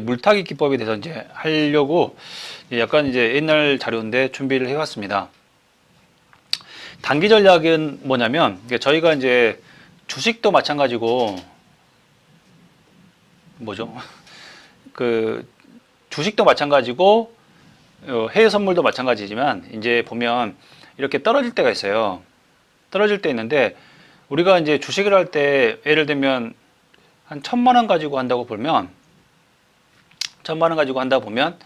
물타기 기법에 대해서 이제 하려고 약간 이제 옛날 자료인데 준비를 해왔습니다. 단기 전략은 뭐냐면 저희가 이제 주식도 마찬가지고 뭐죠? 그 주식도 마찬가지고 어, 해외 선물도 마찬가지지만 이제 보면 이렇게 떨어질 때가 있어요. 떨어질 때 있는데 우리가 이제 주식을 할 때 예를 들면 한 천만 원 가지고 한다고 보면 천만 원 가지고 한다 보면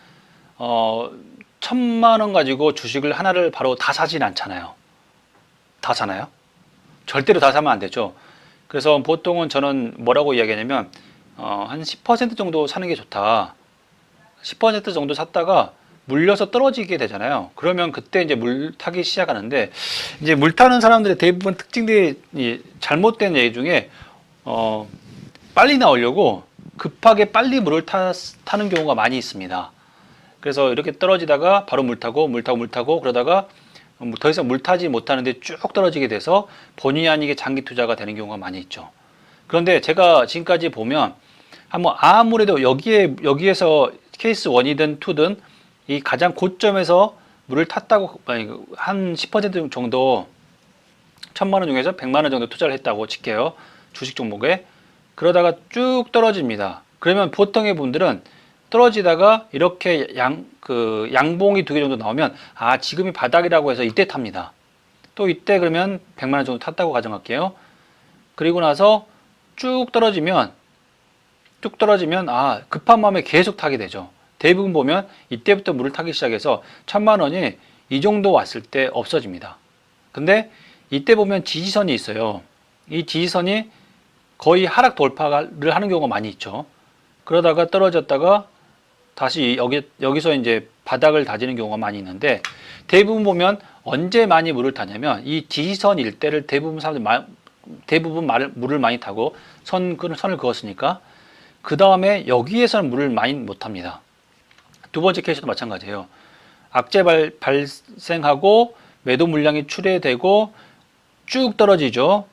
어 천만 원 가지고 주식을 하나를 바로 다 사진 않잖아요. 다 사나요? 절대로 다 사면 안 되죠. 그래서 보통은 저는 뭐라고 이야기하냐면 어, 한 10% 정도 사는 게 좋다. 10% 정도 샀다가 물려서 떨어지게 되잖아요. 그러면 그때 이제 물 타기 시작하는데 이제 물 타는 사람들의 대부분 특징들이 이 잘못된 얘기 중에 어, 빨리 나오려고 급하게 빨리 물을 타, 타는 경우가 많이 있습니다. 그래서 이렇게 떨어지다가 바로 물 타고 물 타고 물 타고 그러다가 뭐더 이상 물 타지 못하는데 쭉 떨어지게 돼서 본의 아니게 장기 투자가 되는 경우가 많이 있죠. 그런데 제가 지금까지 보면 한번 아무래도 여기에 여기에서 케이스 1이든 2든 이 가장 고점에서 물을 탔다고 한 10% 정도 천만 원 중에서 100만 원 정도 투자를 했다고 칠게요. 주식 종목에 그러다가 쭉 떨어집니다. 그러면 보통의 분들은 떨어지다가 이렇게 양 그 양봉이 두 개 정도 나오면 아 지금이 바닥이라고 해서 이때 탑니다. 또 이때 그러면 100만 원 정도 탔다고 가정할게요. 그리고 나서 쭉 떨어지면 쭉 떨어지면 아 급한 마음에 계속 타게 되죠. 대부분 보면 이때부터 물을 타기 시작해서 천만 원이 이 정도 왔을 때 없어집니다. 근데 이때 보면 지지선이 있어요. 이 지지선이 거의 하락 돌파를 하는 경우가 많이 있죠. 그러다가 떨어졌다가 다시 여기 여기서 이제 바닥을 다지는 경우가 많이 있는데 대부분 보면 언제 많이 물을 타냐면 이 지지선 일대를 대부분 사람들 마, 대부분 말을, 물을 많이 타고 선 그- 선을 그었으니까 그 다음에 여기에서는 물을 많이 못 탑니다. 두 번째 케이스도 마찬가지예요. 악재 발, 발생하고 매도 물량이 출회되고 쭉 떨어지죠.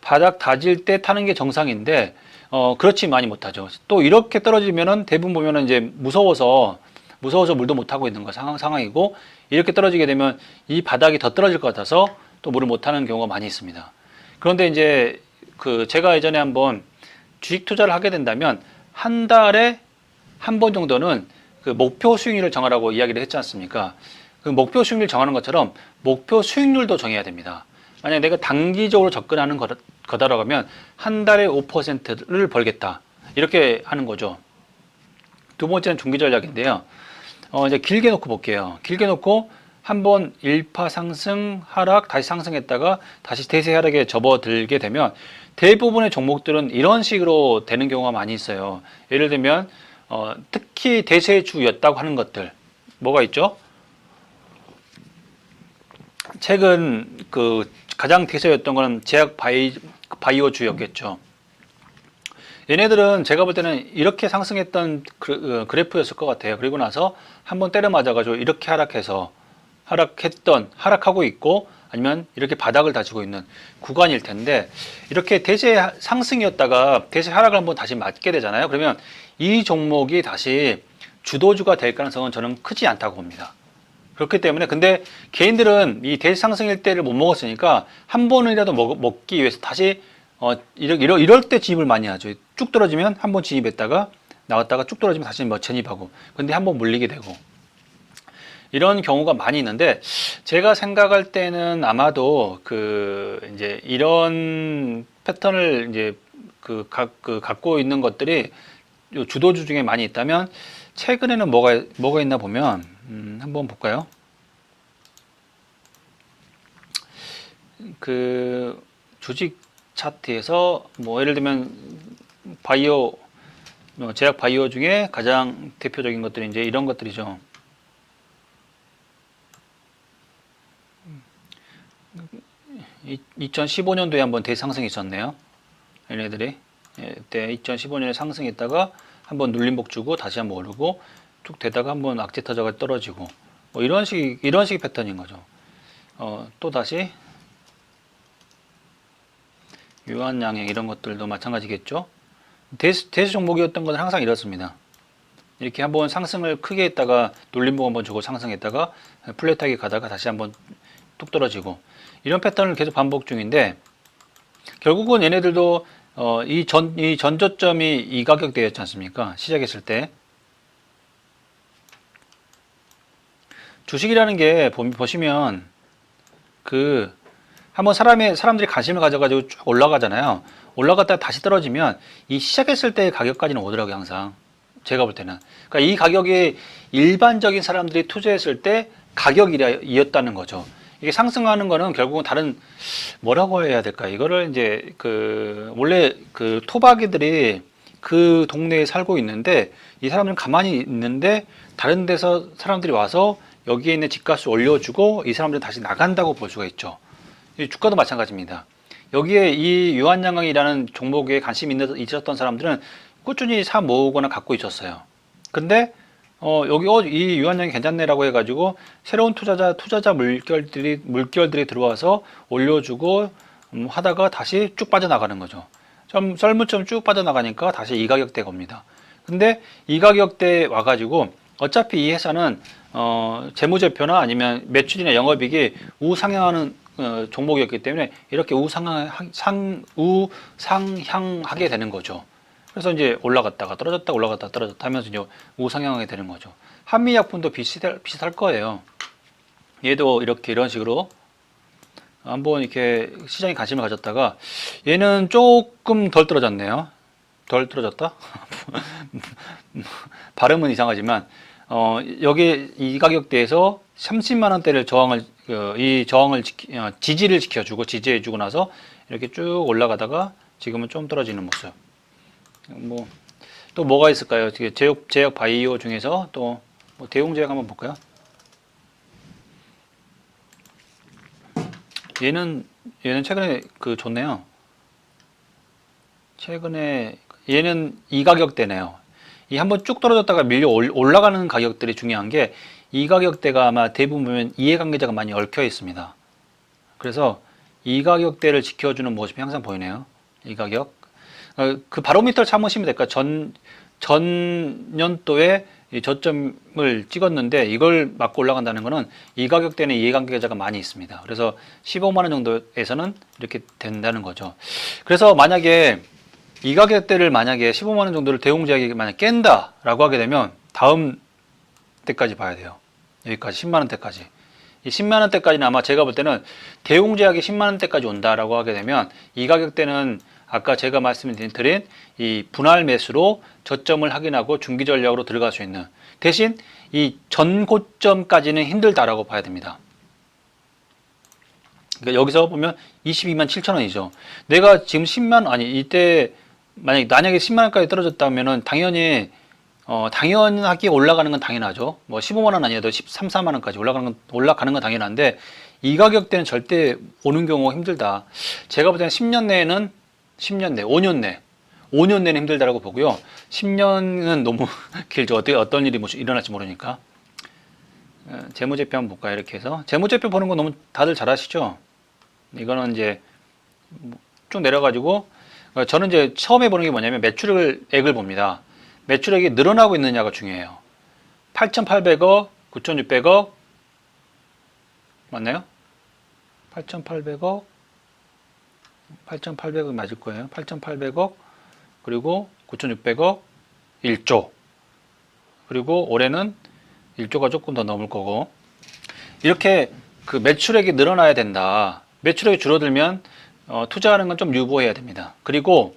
바닥 다질 때 타는 게 정상인데 어 그렇지 많이 못하죠. 또 이렇게 떨어지면은 대부분 보면은 이제 무서워서 무서워서 물도 못 하고 있는 거 상황 상황이고 이렇게 떨어지게 되면 이 바닥이 더 떨어질 것 같아서 또 물을 못 하는 경우가 많이 있습니다. 그런데 이제 그 제가 예전에 한번 주식 투자를 하게 된다면 한 달에 한 번 정도는 그 목표 수익률을 정하라고 이야기를 했지 않습니까? 그 목표 수익률 정하는 것처럼 목표 수익률도 정해야 됩니다. 만약 내가 단기적으로 접근하는 거- 거다라고 하면 한 달에 5%를 벌겠다. 이렇게 하는 거죠. 두 번째는 중기 전략인데요. 어, 이제 길게 놓고 볼게요. 길게 놓고 한번 일파 상승, 하락, 다시 상승했다가 다시 대세 하락에 접어들게 되면 대부분의 종목들은 이런 식으로 되는 경우가 많이 있어요. 예를 들면 어, 특히 대세 주였다고 하는 것들 뭐가 있죠? 최근 그 가장 대세였던 거는 제약 바이, 바이오주였겠죠. 얘네들은 제가 볼 때는 이렇게 상승했던 그, 어, 그래프였을 것 같아요. 그리고 나서 한번 때려 맞아가지고 이렇게 하락해서 하락했던 하락하고 있고 아니면 이렇게 바닥을 다지고 있는 구간일 텐데 이렇게 대세 하- 상승이었다가 대세 하락을 한번 다시 맞게 되잖아요. 그러면 이 종목이 다시 주도주가 될 가능성은 저는 크지 않다고 봅니다. 그렇기 때문에 근데 개인들은 이 대세 상승일 때를 못 먹었으니까 한 번이라도 먹, 먹기 위해서 다시 어 이럴, 이럴, 이럴 때 진입을 많이 하죠. 쭉 떨어지면 한 번 진입했다가 나왔다가 쭉 떨어지면 다시 뭐 진입하고 근데 한 번 물리게 되고 이런 경우가 많이 있는데 제가 생각할 때는 아마도 그 이제 이런 패턴을 이제 그, 각, 그 갖고 있는 것들이 요 주도주 중에 많이 있다면 최근에는 뭐가 뭐가 있나 보면 음, 한번 볼까요? 그 주식 차트에서 뭐 예를 들면 바이오 어, 제약 바이오 중에 가장 대표적인 것들이 이제 이런 것들이죠. 이, 2015년도에 한번 대상승이 있었네요. 얘네들이 예, 그때 2015년에 상승했다가 한번 눌림목 주고 다시 한번 오르고 쭉 되다가 한번 악재 터져가 떨어지고 뭐 이런 식 이런 식의 패턴인 거죠. 어, 또 다시 유한 양행 이런 것들도 마찬가지겠죠. 대수, 대수 종목이었던 건 항상 이렇습니다. 이렇게 한번 상승을 크게 했다가 놀림목 한번 주고 상승했다가 플랫하게 가다가 다시 한번 뚝 떨어지고 이런 패턴을 계속 반복 중인데 결국은 얘네들도 어, 이 전, 이 전저점이 이 가격대였지 않습니까? 시작했을 때. 주식이라는 게 보- 보시면 그 한번 사람의 사람들이 관심을 가져가지고 쭉 올라가잖아요. 올라갔다가 다시 떨어지면 이 시작했을 때의 가격까지는 오더라고요, 항상. 제가 볼 때는. 그러니까 이 가격이 일반적인 사람들이 투자했을 때 가격이었다는 거죠. 이게 상승하는 거는 결국은 다른 뭐라고 해야 될까? 이거를 이제 그 원래 그 토박이들이 그 동네에 살고 있는데 이 사람들은 가만히 있는데 다른 데서 사람들이 와서 여기에 있는 집값을 올려주고 이 사람들은 다시 나간다고 볼 수가 있죠. 이 주가도 마찬가지입니다. 여기에 이 유한양강이라는 종목에 있는- 있었던 사람들은 꾸준히 사 모으거나 갖고 있었어요. 근데 어, 여기 어, 이 유한양이 괜찮네라고 해가지고 새로운 투자자 투자자 물결들이 물결들이 들어와서 올려주고 음, 하다가 다시 쭉 빠져나가는 거죠. 좀 썰물처럼 쭉 빠져나가니까 다시 이 가격대가 옵니다. 근데 이 가격대에 와가지고 어차피 이 회사는 어, 재무제표나 아니면 매출이나 영업이익이 우상향하는 어, 종목이었기 때문에 이렇게 우상향하게 되는 거죠. 그래서 이제 올라갔다가 떨어졌다 올라갔다 떨어졌다 하면서 이제 우상향하게 되는 거죠. 한미약품도 비슷할, 비슷할 거예요. 얘도 이렇게 이런 식으로 한번 이렇게 시장에 관심을 가졌다가 얘는 조금 덜 떨어졌네요. 덜 떨어졌다? 발음은 이상하지만 어, 여기 이 가격대에서 30만 원대를 저항을 그, 이 저항을 지키, 어, 지지를 지켜주고 지지해주고 나서 이렇게 쭉 올라가다가 지금은 좀 떨어지는 모습. 뭐 또 뭐가 있을까요? 제약 제약 바이오 중에서 또 뭐 대웅 제약 한번 볼까요? 얘는 얘는 최근에 그 좋네요. 최근에 얘는 이 가격대네요. 이 한번 쭉 떨어졌다가 밀려 올- 올라가는 가격들이 중요한 게 이 가격대가 아마 대부분 보면 이해관계자가 많이 얽혀 있습니다. 그래서 이 가격대를 지켜주는 모습이 항상 보이네요. 이 가격. 어, 그 바로미터를 참으시면 될까? 전 전년도에 이 저점을 찍었는데 이걸 맞고 올라간다는 거는 이 가격대는 이해관계자가 많이 있습니다. 그래서 15만 원 정도에서는 이렇게 된다는 거죠. 그래서 만약에 이 가격대를 만약에 15만 원 정도를 대웅제약이 만약 깬다라고 하게 되면 다음 때까지 봐야 돼요. 여기까지 10만 원대까지. 이 10만 원대까지는 아마 제가 볼 때는 대웅제약이 10만 원대까지 온다라고 하게 되면 이 가격대는 아까 제가 말씀드린 이 분할 매수로 저점을 확인하고 중기 전략으로 들어갈 수 있는 대신 이 전고점까지는 힘들다라고 봐야 됩니다. 그러니까 여기서 보면 22만 7천 원이죠. 내가 지금 10만 아니 이때 만약 만약에 10만 원까지 떨어졌다면은 당연히 어 당연하게 올라가는 건 당연하죠. 뭐 15만 원 아니어도 13, 4만 원까지 올라가는 건 올라가는 건 당연한데 이 가격대는 절대 오는 경우가 힘들다. 제가 볼 때는 10년 내에는 10년 내, 5년 내, 5년 내는 힘들다라고 보고요. 10년은 너무 길죠. 어떻게 어떤 일이 뭐 일어날지 모르니까. 어, 재무제표 한번 볼까요? 이렇게 해서 재무제표 보는 거 너무 다들 잘 아시죠? 이거는 이제 쭉 내려가지고 어, 저는 이제 처음에 보는 게 뭐냐면 매출액을 봅니다. 매출액이 늘어나고 있느냐가 중요해요. 8,800억, 9,600억 맞나요? 8,800억, 8,800억 맞을 거예요. 8,800억 그리고 9,600억 1조 그리고 올해는 1조가 조금 더 넘을 거고 이렇게 그 매출액이 늘어나야 된다. 매출액이 줄어들면 어, 투자하는 건 좀 유보해야 됩니다. 그리고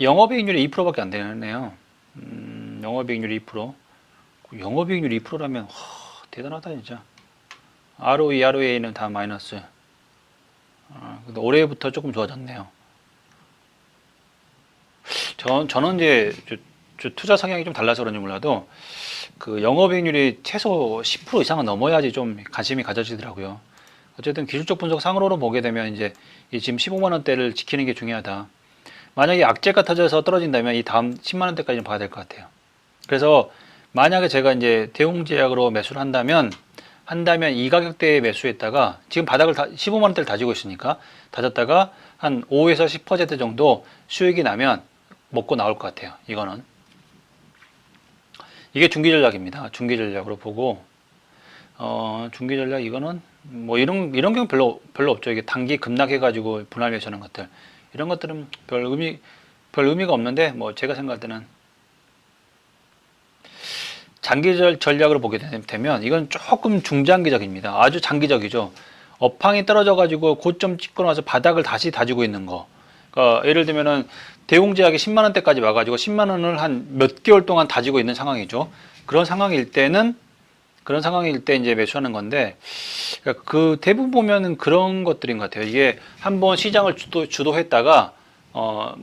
영업이익률이 2%밖에 안 되네요. 음, 영업이익률이 2%. 영업이익률이 2%라면 하, 대단하다 진짜. ROE, ROA는 다 마이너스. 아, 근데 올해부터 조금 좋아졌네요. 전, 저는 이제 저- 저 투자 성향이 좀 달라서 그런지 몰라도 그 영업이익률이 최소 10% 이상은 넘어야지 좀 관심이 가져지더라고요. 어쨌든 기술적 분석 상으로 보게 되면 이제 이 지금 15만 원대를 지키는 게 중요하다. 만약에 악재가 터져서 떨어진다면 이 다음 10만 원대까지는 봐야 될 것 같아요. 그래서 만약에 제가 이제 대웅제약으로 매수를 한다면 한다면 이 가격대에 매수했다가 지금 바닥을 다 15만 원대를 다지고 있으니까 다졌다가 한 5에서 10% 정도 수익이 나면 먹고 나올 것 같아요. 이거는 이게 중기 전략입니다. 중기 전략으로 보고 어, 중기 전략 이거는 뭐 이런 이런 경우 별로 별로 없죠. 이게 단기 급락해 가지고 분할 매수하는 것들 이런 것들은 별 의미 별 의미가 없는데 뭐 제가 생각할 때는 장기 전- 전략으로 보게 되면 이건 조금 중장기적입니다. 아주 장기적이죠. 업황이 떨어져 가지고 고점 찍고 나서 바닥을 다시 다지고 있는 거. 그러니까 예를 들면은 대웅제약이 10만 원대까지 와 가지고 10만 원을 한 몇 개월 동안 다지고 있는 상황이죠. 그런 상황일 때는 그런 상황일 때 이제 매수하는 건데 그러니까 그 대부분 보면은 그런 것들인 것 같아요. 이게 한번 시장을 주도, 주도했다가 어,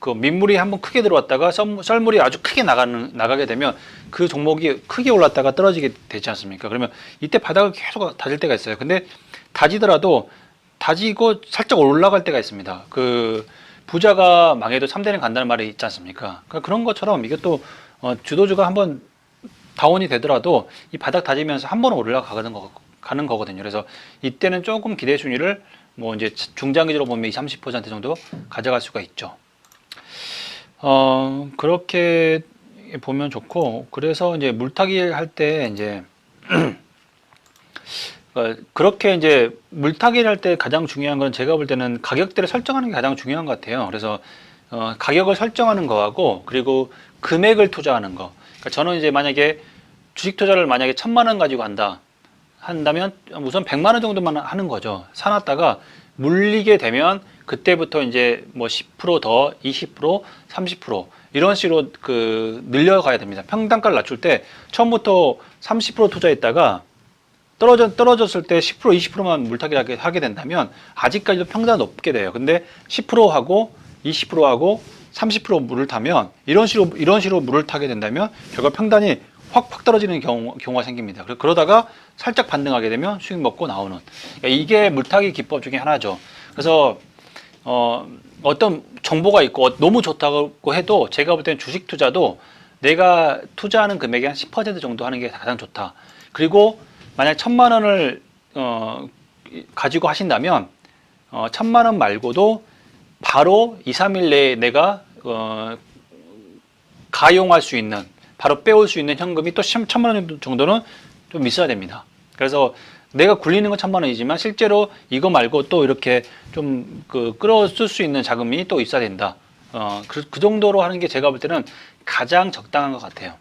그 민물이 한번 크게 들어왔다가 썰- 썰물이 아주 크게 나가는 나가게 되면 그 종목이 크게 올랐다가 떨어지게 되지 않습니까? 그러면 이때 바닥을 계속 다질 때가 있어요. 근데 다지더라도 다지고 살짝 올라갈 때가 있습니다. 그 부자가 망해도 3대는 간다는 말이 있지 않습니까? 그러니까 그런 것처럼 이게 또 어, 주도주가 한번 다운이 되더라도 이 바닥 다지면서 한 번은 올라가는 거 가는 거거든요. 그래서 이때는 조금 기대 순위를 뭐 이제 중장기적으로 보면 20, 30% 정도 가져갈 수가 있죠. 어, 그렇게 보면 좋고 그래서 이제 물타기 할 때 이제 어, 그렇게 이제 물타기를 할 때 가장 중요한 건 제가 볼 때는 가격대를 설정하는 게 가장 중요한 것 같아요. 그래서 어, 가격을 설정하는 거하고 그리고 금액을 투자하는 거. 그러니까 저는 이제 만약에 주식 투자를 만약에 천만 원 가지고 한다 한다면 우선 100만 원 정도만 하는 거죠. 사놨다가 물리게 되면 그때부터 이제 뭐 10%더 20% 30% 이런 식으로 그 늘려가야 됩니다. 평단가를 낮출 때 처음부터 30% 투자했다가 떨어져, 떨어졌을 때 10% 20%만 물타기를 하게, 하게 된다면 아직까지도 평단 높게 돼요. 근데 10% 하고 20% 하고 30% 물을 타면 이런 식으로 이런 식으로 물을 타게 된다면 결국 평단이 확확 떨어지는 경우, 경우가 생깁니다. 그러- 그러다가 살짝 반등하게 되면 수익 먹고 나오는 그러니까 이게 물타기 기법 중에 하나죠. 그래서 어, 어떤 정보가 있고 어, 너무 좋다고 해도 제가 볼 때는 주식 투자도 내가 투자하는 금액의 한 10% 정도 하는 게 가장 좋다. 그리고 만약 천만 원을 어, 가지고 하신다면 어, 천만 원 말고도 바로 2, 3일 내에 내가 어, 가용할 수 있는 바로 빼올 수 있는 현금이 또 천- 천만 원 정도- 정도는 좀 있어야 됩니다. 그래서 내가 굴리는 건 천만 원이지만 실제로 이거 말고 또 이렇게 좀 그 끌어 쓸 수 있는 자금이 또 있어야 된다. 어, 그, 그 정도로 하는 게 제가 볼 때는 가장 적당한 것 같아요.